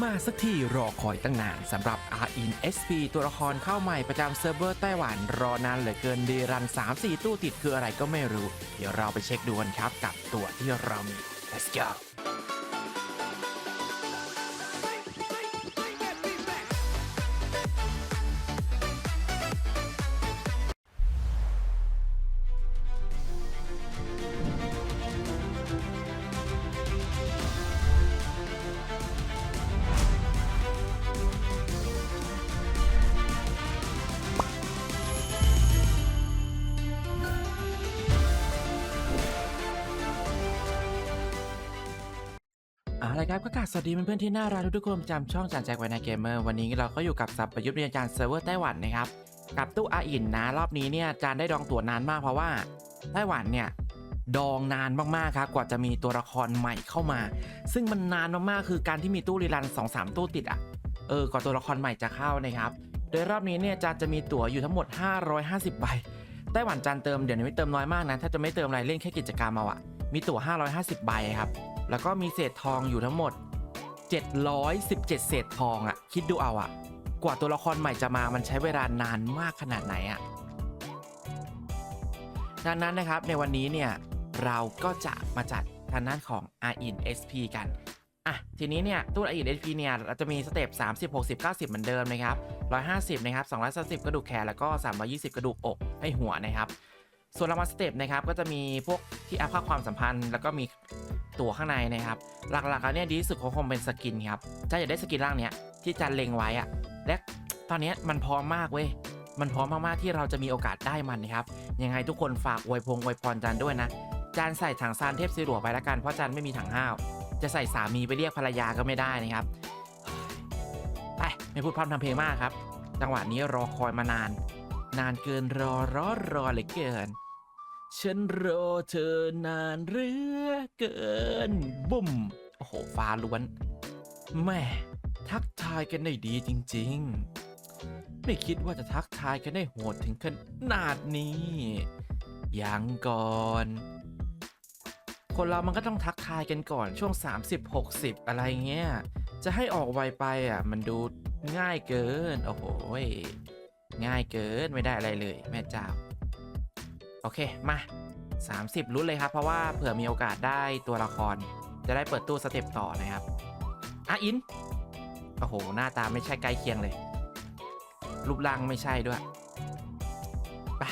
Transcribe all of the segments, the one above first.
มาสักทีรอคอยตั้งนานสำหรับ R in SP ตัวละครเข้าใหม่ประจำเซิร์ฟเวอร์ไต้หวันรอนานเหลือเกินดีรัน 3-4 ตู้ติดคืออะไรก็ไม่รู้ เดี๋ยวเราไปเช็คดูกันครับกับตัวที่เรามี let's go ละครับก็กราบสวัสดีเพื่อนๆที่น่ารักทุกๆคนจำช่องจานแจ็คไวนาเกมเมอร์วันนี้เราก็อยู่กับสับประยุทธ์เรียนจานเซิร์ฟเวอร์ไต้หวันนะครับกับตู้อาอินนะรอบนี้เนี่ยจานได้ดองตัวนานมากเพราะว่าไต้หวันเนี่ยดองนานมากๆครับกว่าจะมีตัวละครใหม่เข้ามา ซึ่งมันนานมากๆคือการที่มีตู้รีรัน2-3ตู้ติดอะเออกว่าตัวละครใหม่จะเข้านะครับโดยรอบนี้เนี่ยจานจะมีตั๋วอยู่ทั้งหมด 550ใบไต้หวันจานเติมเดี๋ยวนี้ไม่เติมน้อยมากนะถ้าจะไม่เติมอะไรเล่นแค่กิจกรรมเอาอะมีตั๋ว550ใบครับ แล้วก็มีเศษทองอยู่ทั้งหมด 717 เศษทองอะคิดดูเอาอะกว่าตัวละครใหม่จะมามันใช้เวลานานมากขนาดไหนอะดังนั้นนะครับในวันนี้เนี่ยเราก็จะมาจัดทางด้านของ r in SP กันอะทีนี้เนี่ยตู้ r in SP เนี่ยเราจะมีสเต็ป30 60 90 เหมือนเดิมนะครับ150นะครับ230 กระดูกแขนแล้วก็ 320 กระดูกอกให้หัวนะครับส่วนรางวัลสเต็ปนะครับก็จะมีพวกที่อัพค่าความสัมพันธ์ แล้วก็มี ตัวข้างในนะครับ หลักๆแล้วเนี่ยดีที่สุดคงเป็นสกินครับถ้าอยากได้สกินร่างเนี้ยที่จันเล็งไว้อะและตอนนี้มันพร้อมมากเว้ยมันพร้อมมากๆที่เราจะมีโอกาสได้มันนะครับยังไงทุกคนฝากอวยพงอวยพรจันด้วยนะจานใส่ถังซานเทพซีรัวไปละกันเพราะจันไม่มีถังห้าว จะใส่สามีไปเรียกภรรยาก็ไม่ได้นะครับไปไม่พูดพร่ำทำเพลงมากครับ จังหวะนี้รอคอยมานาน นานเกินรอรอรอเลือเกิน ฉันรอเธอนานเหลือเกิน บุ้ม โอ้โห ฟ้าล้วน แม่ ทักทายกันได้ดีจริง ๆ ไม่คิดว่าจะทักทายกันได้โหดถึงขนาดนี้ยังก่อน คนเรามันก็ต้องทักทายกันก่อนช่วง 30 60 อะไรเงี้ย จะให้ออกไวไปอะ มันดูง่ายเกิน โอ้โหยง่ายเกินไม่ได้อะไรเลย แม่เจ้า โอเคมา 30 ลุ้นเลยครับ เพราะว่าเผื่อมีโอกาสได้ตัวละคร จะได้เปิดตู้สเต็ปต่อนะครับอะอิน โอ้โห หน้าตาไม่ใช่ใกล้เคียงเลย รูปร่างไม่ใช่ด้วยไป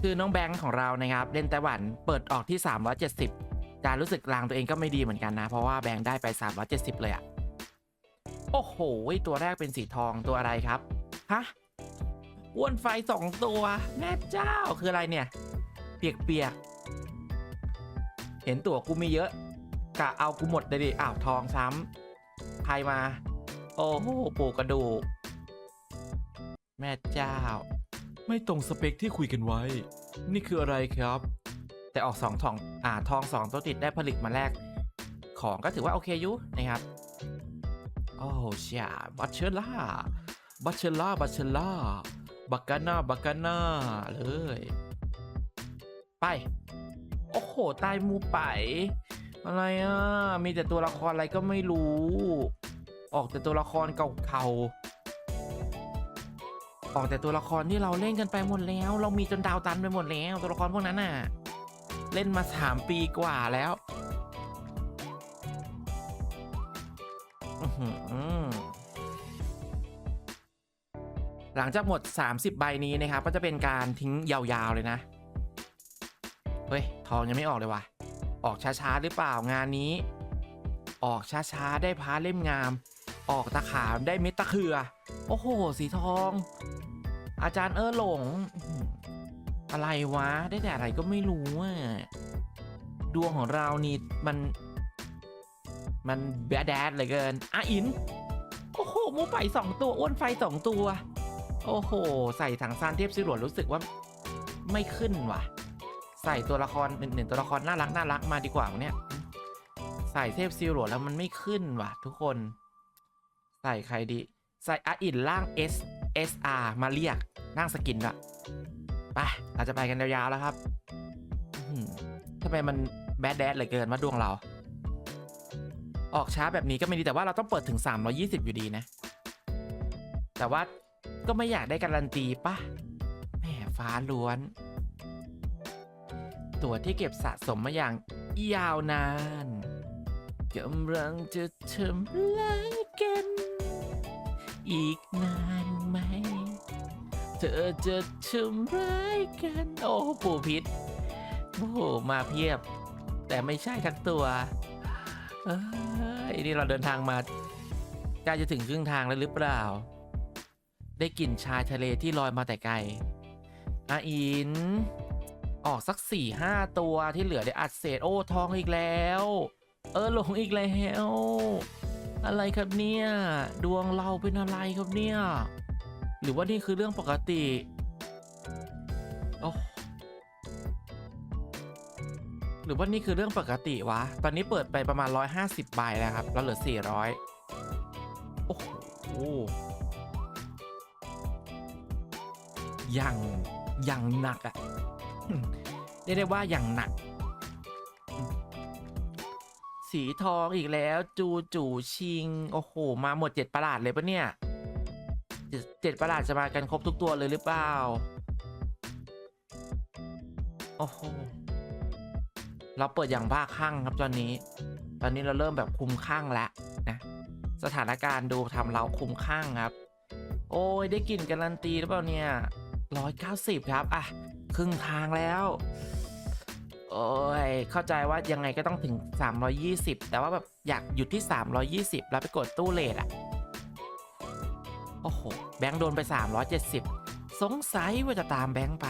คือน้องแบงค์ของเรานะครับ เล่นไต้หวันเปิดออกที่ 370จารู้สึกรางตัวเองก็ไม่ดีเหมือนกันนะ เพราะว่าแบงค์ได้ไป 370 เลยอะโอ้โห ตัวแรกเป็นสีทองตัวอะไรครับ ฮะ อ้วนไฟสองตัว แม่เจ้าคืออะไรเนี่ย เปียกๆ เห็นตัวกูมีเยอะ กะเอากูหมดเลยดิ อ้าวทองซ้ำใครมา โอ้โหปูกระดูก แม่เจ้า ไม่ตรงสเปคที่คุยกันไว้ นี่คืออะไรครับ แต่ออกสองทองอ่าทองสองตัวติดได้ผลิตมาแรก ของก็ถือว่าโอเคอยุนะครับ โอ้เชียบัตเชล่าบัตเชล่าบัตเชล่า บักกาน่าบักกาน่าเลย ไป โอ้โห ตายมูไป อะไรอะ มีแต่ตัวละครอะไรก็ไม่รู้ ออกแต่ตัวละครเก่าๆออกแต่ตัวละครที่เราเล่นกันไปหมดแล้ว เรามีจนดาวตันไปหมดแล้ว ตัวละครพวกนั้นน่ะ เล่นมาสามปีกว่าแล้ว อือ หลังจากหมด 30 ใบนี้นะครับ ก็จะเป็นการทิ้งยาวๆเลยนะ เฮ้ย ทองยังไม่ออกเลยว่ะ ออกช้าๆหรือเปล่างานนี้ ออกช้าๆได้พาเล่มงาม ออกตะขามได้เม็ดตะเขือ โอ้โห สีทอง อาจารย์เออหลง อะไรวะ ได้แต่อะไรก็ไม่รู้อะ ดวงของเรานี่มันมันแบดแดดเลยเกินอะอิน โอ้โหหมูไฟสองตัว อ้วนไฟสองตัว โอ้โห ใส่ถังซานเทพซิรวดรู้สึกว่าไม่ขึ้นว่ะ ใส่ตัวละครหนึ่งตัวละครน่ารักน่ารักมาดีกว่าเนี่ยใส่เทพซิรวแล้วมันไม่ขึ้นว่ะ ทุกคน ใส่ใครดี ใส่อาอินล่าง S S R มาเรียกร่งสกินอะไปเราจะไปกันยาวๆแล้วครับทำไมมันแบดแดดเหลือเกินว่าดวงเรา ออกช้าแบบนี้ก็ไม่ดีแต่ว่าเราต้องเปิดถึง 320 อยู่ดีนะ แต่ว่า ก็ไม่อยากได้การันตีปะแหมฟ้าล้วน ตัวที่เก็บสะสมมาอย่างยาวนานกำลังจะทำลายกัน อีกนานไหม เธอจะทำร้ายกัน โอ้ปู่พิษโอ้โหมาเพียบ แต่ไม่ใช่ทั้งตัวเอ้ยนี่เราเดินทางมาใกล้จะถึงครึ่งทางแล้วหรือเปล่า ได้กลิ่นชายทะเลที่ลอยมาแต่ไกลอาอิน ออกสักสี่ห้าตัวที่เหลือได้อัดเศษโอ้ทองอีกแล้ว เออหลงอีกแล้ว อะไรครับเนี่ย ดวงเราเป็นอะไรครับเนี่ย หรือว่านี่คือเรื่องปกติโอ้หรือว่านี่คือเรื่องปกติวะ ตอนนี้เปิดไปประมาณ 150ใบแล้วครับ แล้วเหลือ 400 โอ้โห อย่างอย่างหนักอะเรียกได้ว่าอย่างหนัก สีทองอีกแล้วจูจูชิง โอ้โห มาหมดเจ็ดประหลาดเลยปะเนี่ยเจ็ดเจ็ดประหลาดจะมากันครบทุกตัวเลยหรือเปล่า โอ้โห เราเปิดอย่างบ้าคลั่งครับตอนนี้ ตอนนี้เราเริ่มแบบคุมข้างแล้วนะ สถานการณ์ดูทำเราคุมข้างครับ โอ้ยได้กลิ่นการันตีหรือเปล่าเนี่ย ร้อยเก้าสิบครับ อะ ครึ่งทางแล้ว โอ้ย เข้าใจว่ายังไงก็ต้องถึง 320 แต่ว่าแบบอยากหยุดที่ 320 แล้วไปกดตู้เลทอะโอ้โห แบงค์โดนไป 370 สงสัยว่าจะตามแบงค์ไป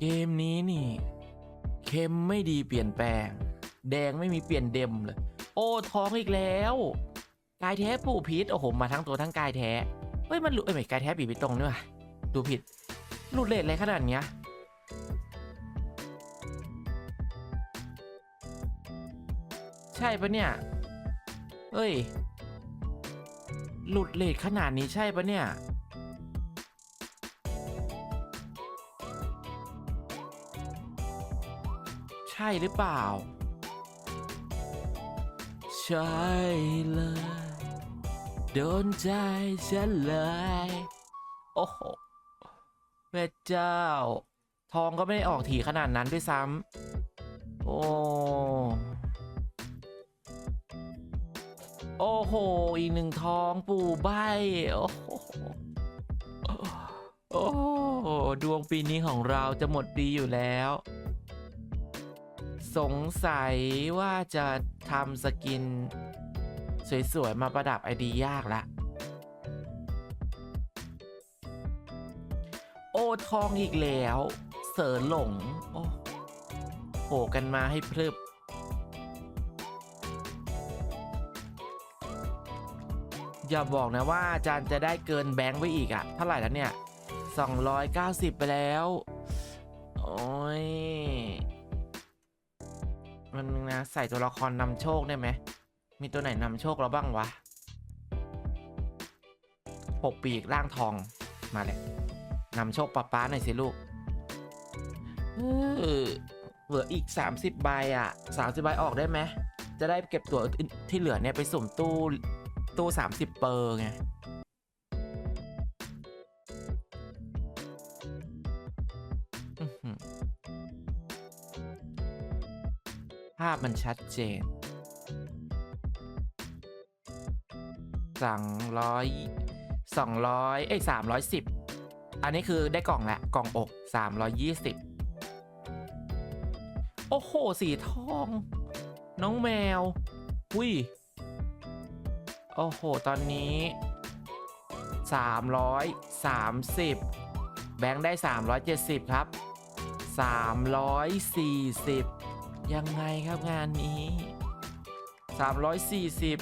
เกมนี้นี่ เค็มไม่ดีเปลี่ยนแปลง แดงไม่มีเปลี่ยนเดมเลย โอ้ท้องอีกแล้ว กายแท้ปู่พิษโอ้โหมาทั้งตัวทั้งกายแท้เฮ้ยมันหลุดเอ้ยไม่กายแท้ปีพิษตรงนี่ว่ะดูผิดหลุดเลทอะไรขนาดเนี้ยใช่ปะเนี่ยเฮ้ย หลุดเลทขนาดนี้ใช่ปะเนี่ยใช่หรือเปล่า ใช่เลย โดนใจฉันเลย โอ้โหแม่เจ้า ทองก็ไม่ได้ออกถี่ขนาดนั้นด้วยซ้ำ โอ้ โอ้โห อีกหนึ่งทองปู่ใบ โอ้โหโอ้โหดวงปีนี้ของเราจะหมดปีอยู่แล้ว สงสัยว่าจะทำสกิน สวย ๆ มาประดับไอดียากละโอทองอีกแล้ว เสือหลง โอ้โผล่กันมาให้พรึบอย่าบอกนะว่าอาจารย์จะได้เกินแบงค์ไว้อีกอะเท่าไหร่แล้วเนี่ย 290 ไปแล้ว โอ้ย มันนึงนะ ใส่ตัวละครนำโชคได้ไหม มีตัวไหนนำโชคเราบ้างวะปกปีกร่างทองมาเลยนำโชคป๊าป๊าหน่อยสิลูกเหลืออีก 30 ใบอะ 30 ใบออกได้ไหม จะได้เก็บตัวที่เหลือเนี่ยไปสุ่มตู้ตู้ 30 เปอร์ไง ภาพมันชัดเจนสั่งร้อยสองร้อยเอ้ยสามร้อยสิบอันนี้คือได้กล่องแหละกล่องอกสามร้อยยี่สิบโอ้โห สีทอง น้องแมว อุ้ย โอ้โห ตอนนี้สามร้อยสามสิบแบงค์ได้สามร้อยเจ็ดสิบครับสามร้อ ยังไงครับงานนี้สามร้อยสี่สิบ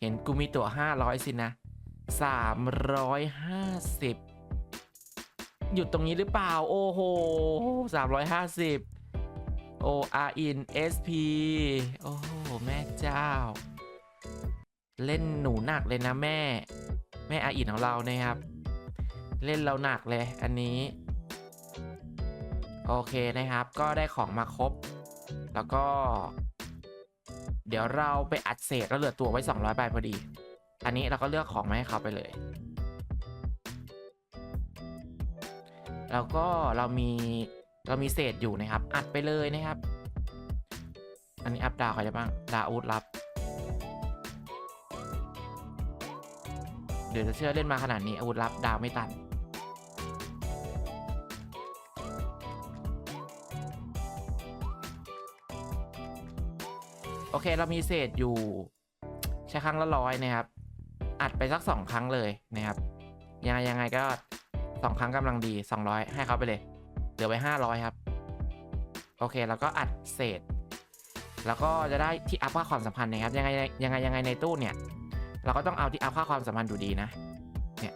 เห็นกูมีตั๋ว500 สินะ 350 หยุดตรงนี้หรือเปล่า โอ้โห 350โอ R in SP โอ้โห แม่เจ้า เล่นหนูหนักเลยนะแม่ แม่อาอินของเรานะครับ เล่นเราหนักเลยอันนี้ โอเคนะครับ ก็ได้ของมาครบ แล้วก็ เดี๋ยวเราไปอัดเศษแล้วเหลือตัวไว้ 200ใบพอดี อันนี้เราก็เลือกของมาให้เขาไปเลย แล้วก็เรามีเรามีเศษอยู่นะครับ อัดไปเลยนะครับ อันนี้อัพดาวใครได้บ้าง ดาวอุลับ เดี๋ยวจะเชื่อเล่นมาขนาดนี้อาวุธลับดาวไม่ตัน อเคเรามีเศษอยู่ ใช้ครั้งละร้อยนะครับ อัดไปสักสองครั้งเลยนะครับยังไงยังไงก็สองครั้งกำลังดี200ให้เขาไปเลย เหลือไว้500ครับ โอเคแล้วก็อัดเศษ แล้วก็จะได้ที่อัพค่าความสัมพันธ์นะครับยังไงยังไงยังไงในตู้เนี่ย เราก็ต้องเอาที่อัพค่าความสัมพันธ์อยู่ดีนะ เนี่ย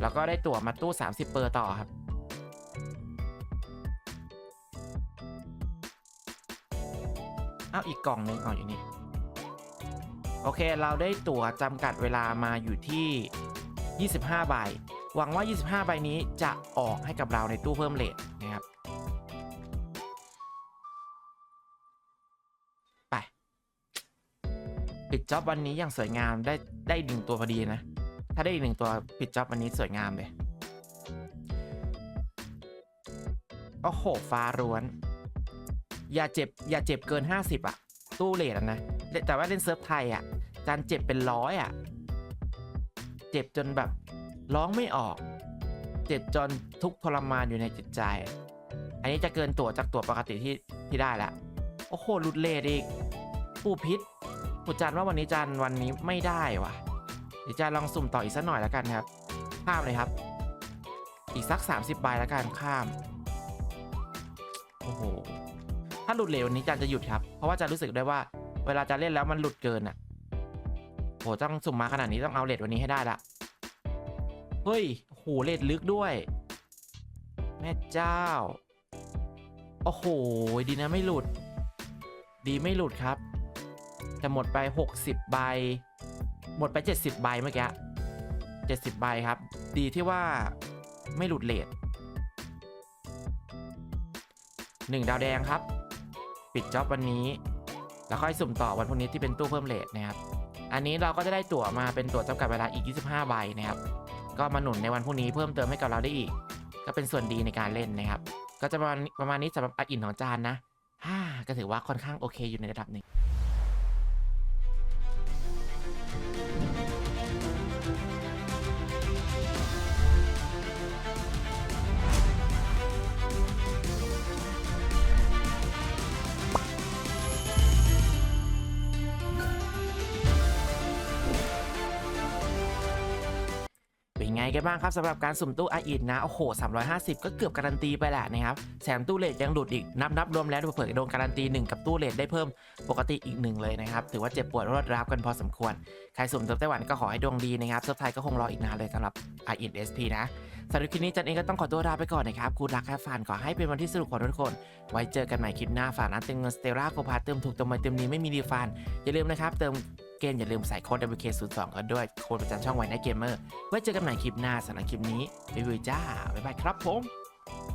แล้วก็ได้ตั๋วมาตู้ 30 เปอร์ต่อครับ อาอีกกล่องหนึ่งเอาอยู่นี่ โอเค เราได้ตั๋วจำกัดเวลามาอยู่ที่ 25 ใบ หวังว่า 25 ใบนี้จะออกให้กับเราในตู้เพิ่มเลทนะครับ ไป ปิดจ็อบวันนี้อย่างสวยงามได้ได้หนึ่งตัวพอดีนะ ถ้าได้อีกหนึ่งตัวปิดจ็อบวันนี้สวยงามเลย โอ้โห ฟ้าร้วน อย่าเจ็บอย่าเจ็บเกิน 50 อะ ตู้เลทนะ แต่ว่าเล่นเซิร์ฟไทยอะจานเจ็บเป็นร้อยอะ เจ็บจนแบบร้องไม่ออก เจ็บจนทุกทรมานอยู่ในจิตใจ อันนี้จะเกินตัวจากตัวปกติที่ที่ได้ละโอ้โหหลุดเลทอีกปูพิษปูจันว่าวันนี้จันวันนี้ไม่ได้ว่ะเดี๋ยวจะลองสุ่มต่ออีกสักหน่อยแล้วกันครับ ข้ามเลยครับ อีกสัก 30ใบแล้วกันข้าม โอ้โห ถ้าหลุดเลทวันนี้จันจะหยุดครับ เพราะว่าจะรู้สึกได้ว่า เวลาจะเล่นแล้วมันหลุดเกินอะโหต้องสุ่มมาขนาดนี้ต้องเอาเลทวันนี้ให้ได้ละเฮ้ยโหเลดลึกด้วย แม่เจ้า โอ้โห ดีนะไม่หลุด ดีไม่หลุดครับ จะหมดไป 60 ใบ หมดไป 70 ใบเมื่อกี้70 ใบครับ ดีที่ว่าไม่หลุดเลทหนึ่งดาวแดงครับ ปิดจ็อบวันนี้ แล้วค่อยสุ่มต่อวันพรุ่งนี้ที่เป็นตู้เพิ่มเลทนะครับ อันนี้เราก็จะได้ตั๋วมาเป็นตั๋วจำกัดเวลาอีก 25 ใบนะครับ ก็มาหนุนในวันพรุ่งนี้เพิ่มเติมให้กับเราได้อีก ก็เป็นส่วนดีในการเล่นนะครับ ก็จะประมาณประมาณนี้สำหรับอาอินของจานนะฮ่าก็ถือว่าค่อนข้างโอเคอยู่ในระดับหนึ่ง กันบ้างครับสำหรับการสุ่มตู้อาอินนะ โอ้โห 350 ก็เกือบการันตีไปแหละนะครับแถมตู้เลทยังหลุดอีก นับนับรวมแล้วเผื่อโดนการันตี 1 กับตู้เลทได้เพิ่มปกติอีกหนึ่งเลยนะครับ ถือว่าเจ็บปวดรวดร้าวกันพอสมควร ใครสุ่มเซิร์ฟไต้หวันก็ขอให้ดวงดีนะครับเซิร์ฟไทยก็คงรออีกนานเลยสำหรับอาอินเอสพีนะสำหรับคลิปนี้จันเองก็ต้องขอตัวลาไปก่อนนะครับคุณรักแค่ฟันขอให้เป็นวันที่สนุกของทุกคน ไว้เจอกันใหม่คลิปหน้าฝากร้านเติมเงินสเตล่าโคพาเติมถูกเติมใหม่เติมนี้ไม่มีรีฟันอย่าลืมนะครับเติม เกมอย่าลืมใส่โค้ด WK02 กันด้วย โค้ดประจำช่องไวน์นเกมเมอร์ไว้เจอกันใหม่คลิปหน้าสำหรับคลิปนี้บ๊ายบายจ้า บ๊ายบายครับผม